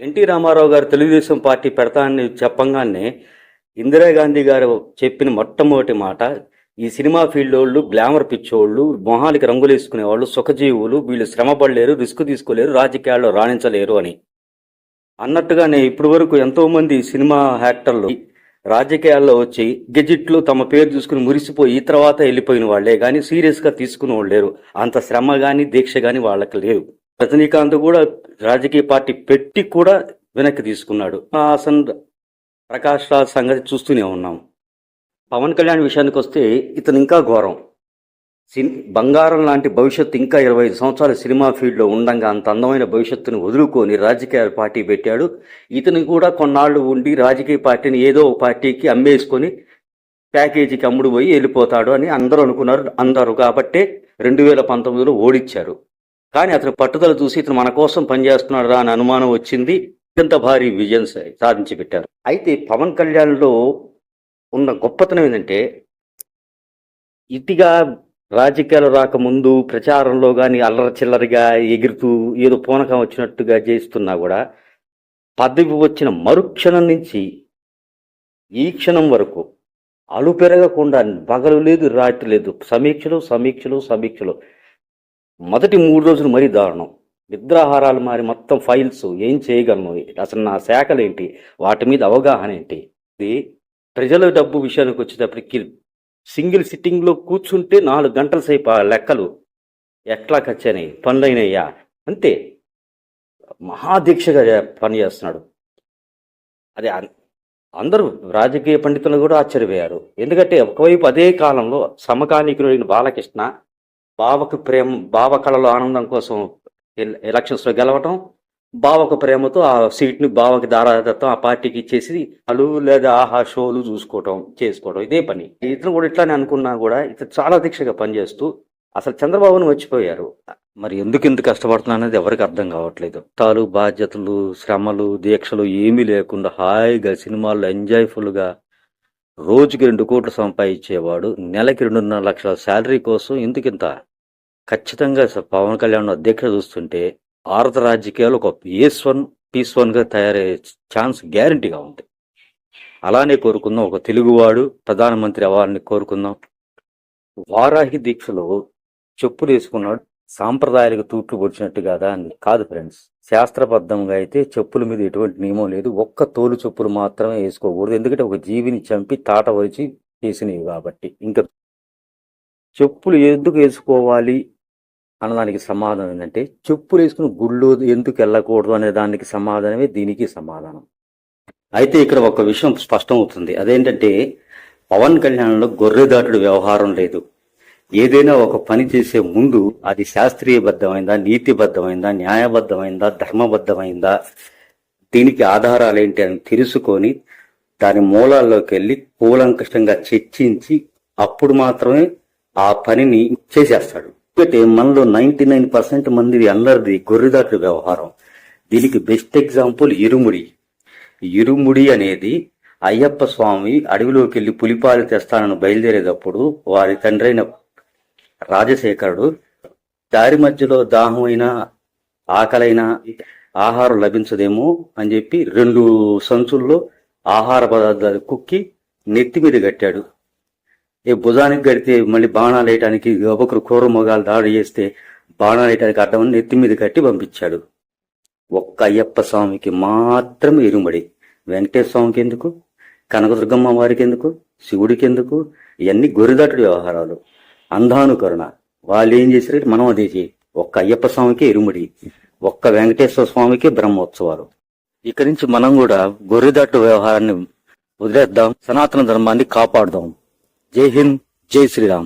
NT Ramarao గారు Telugu Desam party పెడతానని చెప్పంగానే ఇందిరాగాంధీ గారు చెప్పిన మొట్టమొదటి మాట ఈ సినిమా ఫీల్డ్ వాళ్ళు గ్లామర్ పిచ్చోళ్ళు మొహానికి రంగులు వేసుకునే వాళ్ళు సుఖజీవులు వీళ్ళు శ్రమ పడలేరు రిస్క్ తీసుకోలేరు రాజకీయాల్లో రాణించలేరు అని. అన్నట్టుగానే ఇప్పటి వరకు ఎంతోమంది సినిమా యాక్టర్లు రాజకీయాల్లో వచ్చి గెజిట్లు తమ పేరు చూసుకుని మురిసిపోయి తర్వాత వెళ్ళిపోయిన వాళ్ళే కానీ సీరియస్గా తీసుకుని వాళ్ళు లేరు. అంత శ్రమ కానీ దీక్ష కానీ వాళ్ళకి లేరు రజనీకాంత్ కూడా రాజకీయ పార్టీ పెట్టి కూడా వెనక్కి తీసుకున్నాడు. హాసన్ ప్రకాష్ రాజ్ సంగతి చూస్తూనే ఉన్నాం. పవన్ కళ్యాణ్ విషయానికి వస్తే ఇతను ఇంకా ఘోరం. సి బంగారం లాంటి భవిష్యత్తు ఇంకా ఇరవై ఐదు సంవత్సరాలు సినిమా ఫీల్డ్లో ఉండగా అంత అందమైన భవిష్యత్తును వదులుకొని రాజకీయ పార్టీ పెట్టాడు. ఇతను కూడా కొన్నాళ్ళు ఉండి రాజకీయ పార్టీని ఏదో ఒక పార్టీకి అమ్మేసుకొని ప్యాకేజీకి అమ్ముడు పోయి వెళ్ళిపోతాడు అని అందరూ అనుకున్నారు. అందరు కాబట్టే రెండు వేల పంతొమ్మిదిలో ఓడిచ్చారు. కానీ అతని పట్టుదల చూసి ఇతను మన కోసం పనిచేస్తున్నాడు అని అనుమానం వచ్చింది. ఇంత భారీ విజయం సాధించి పెట్టారు అయితే పవన్ కళ్యాణ్లో ఉన్న గొప్పతనం ఏంటంటే ఇతిగా రాజకీయాలు రాకముందు ప్రచారంలో కానీ అల్లర చిల్లరిగా ఎగురుతూ ఏదో పూనకం వచ్చినట్టుగా చేస్తున్నా కూడా పదవి వచ్చిన మరుక్షణం నుంచి ఈ క్షణం వరకు అలు పెరగకుండా పగలు లేదు రాత్రి లేదు. సమీక్షలు సమీక్షలు సమీక్షలు. మొదటి మూడు రోజులు మరీ దారుణం. నిద్రాహారాలు మారి మొత్తం ఫైల్స్ ఏం చేయగలను? అసలు నా శాఖలు ఏంటి వాటి మీద అవగాహన ఏంటి? ఇది ప్రజల డబ్బు విషయానికి వచ్చేటప్పటికి సింగిల్ సిట్టింగ్లో కూర్చుంటే నాలుగు గంటల సేపు ఆ లెక్కలు ఎట్లా ఖర్చయినాయి పనులైనయ్యా? అంతే. మహాదీక్షగా పనిచేస్తున్నాడు అది అందరూ రాజకీయ పండితులు కూడా ఆశ్చర్యపోయారు. ఎందుకంటే ఒకవైపు అదే కాలంలో సమకాలీకులైన బాలకృష్ణ బావకు ప్రేమ బావ కళలో ఆనందం కోసం ఎల్- ఎలక్షన్స్లో గెలవటం బావకు ప్రేమతో ఆ సీట్ని బావకి దారాదత్తం ఆ పార్టీకి ఇచ్చేసి అలు లేదా ఆహా షోలు చూసుకోవటం చేసుకోవడం ఇదే పని. ఇతను కూడా ఇట్లానే అనుకున్నా కూడా ఇతను చాలా దీక్షగా పనిచేస్తూ అసలు చంద్రబాబును మర్చిపోయారు. మరి ఎందుకు ఇంత కష్టపడుతున్నా అనేది ఎవరికి అర్థం కావట్లేదు. తాలు బాధ్యతలు శ్రమలు దీక్షలు ఏమీ లేకుండా హాయిగా సినిమాల్లో ఎంజాయ్ఫుల్గా రోజుకి రెండు కోట్లు సంపాదించేవాడు నెలకి రెండున్నర లక్షల శాలరీ కోసం ఎందుకింత ఖచ్చితంగా పవన్ కళ్యాణ్ అధ్యక్ష చూస్తుంటే భారత రాజకీయాలు ఒక ఏస్ వన్ పీస్ వన్గా తయారయ్యే ఛాన్స్ గ్యారంటీగా ఉంది అలానే కోరుకుందాం. ఒక తెలుగువాడు ప్రధానమంత్రి అవ్వాలని కోరుకుందాం. వారాహి దీక్షలో చెప్పులు వేసుకున్నాడు. సాంప్రదాయాలకు తూట్లు పొడిచినట్టు కాదా అని కాదు ఫ్రెండ్స్ శాస్త్రబద్ధంగా అయితే చెప్పుల మీద ఎటువంటి నియమం లేదు. ఒక్క తోలు చెప్పులు మాత్రమే వేసుకోకూడదు. ఎందుకంటే ఒక జీవిని చంపి తాట వచ్చి చేసినవి కాబట్టి. ఇంకా చెప్పులు ఎందుకు వేసుకోవాలి? అన్నదానికి సమాధానం ఏంటంటే చెప్పులు వేసుకుని గుళ్ళు ఎందుకు వెళ్ళకూడదు అనే దానికి సమాధానమే దీనికి సమాధానం. అయితే ఇక్కడ ఒక విషయం స్పష్టం అవుతుంది అదేంటంటే పవన్ కళ్యాణ్లో గొర్రెదాటుడు వ్యవహారం లేదు. ఏదైనా ఒక పని చేసే ముందు అది శాస్త్రీయబద్ధమైందా నీతిబద్ధమైందా న్యాయబద్ధమైందా ధర్మబద్ధమైందా దీనికి ఆధారాలు ఏంటి అని తెలుసుకొని దాని మూలాల్లోకి వెళ్ళి కూలంకష్టంగా చర్చించి అప్పుడు మాత్రమే ఆ పనిని చేసేస్తాడు. ఎందుకంటే మనలో నైన్టీ నైన్ పర్సెంట్ మంది అందరిది గొర్రెదాటు వ్యవహారం. దీనికి బెస్ట్ ఎగ్జాంపుల్ ఇరుముడి. ఇరుముడి అనేది అయ్యప్ప స్వామి అడవిలోకి వెళ్ళి పులిపాలు తెస్తానని బయలుదేరేటప్పుడు వారి తండ్రైన రాజశేఖరుడు దారి మధ్యలో దాహమైన ఆకలైన ఆహారం లభించదేమో అని చెప్పి రెండు సంచుల్లో ఆహార పదార్థాలు కుక్కి నెత్తి మీద కట్టాడు. ఈ భుజానికి కడితే మళ్ళీ బాణాలు వేయటానికి ఒకరు క్రూర మొగాలు దాడి చేస్తే బాణాలు వేయటానికి అడ్డం నెత్తి మీద కట్టి పంపించాడు. ఒక్క అయ్యప్ప స్వామికి మాత్రమే ఇరుమడి వెంకటేశ్వర స్వామికి ఎందుకు? కనకదుర్గమ్మ వారికి ఎందుకు? శివుడికి ఎందుకు? ఇవన్నీ గొరిదాటుడు వ్యవహారాలు. అంధానుకరుణ వాళ్ళు ఏం చేశారు? మనం అదే చేయి. ఒక్క అయ్యప్ప స్వామికి ఇరుముడి ఒక్క వెంకటేశ్వర స్వామికి బ్రహ్మోత్సవాలు. ఇక్కడి నుంచి మనం కూడా గొర్రెదాటు వ్యవహారాన్ని వదిలేద్దాం. సనాతన ధర్మాన్ని కాపాడుదాం. జై హింద్ జై శ్రీరామ్.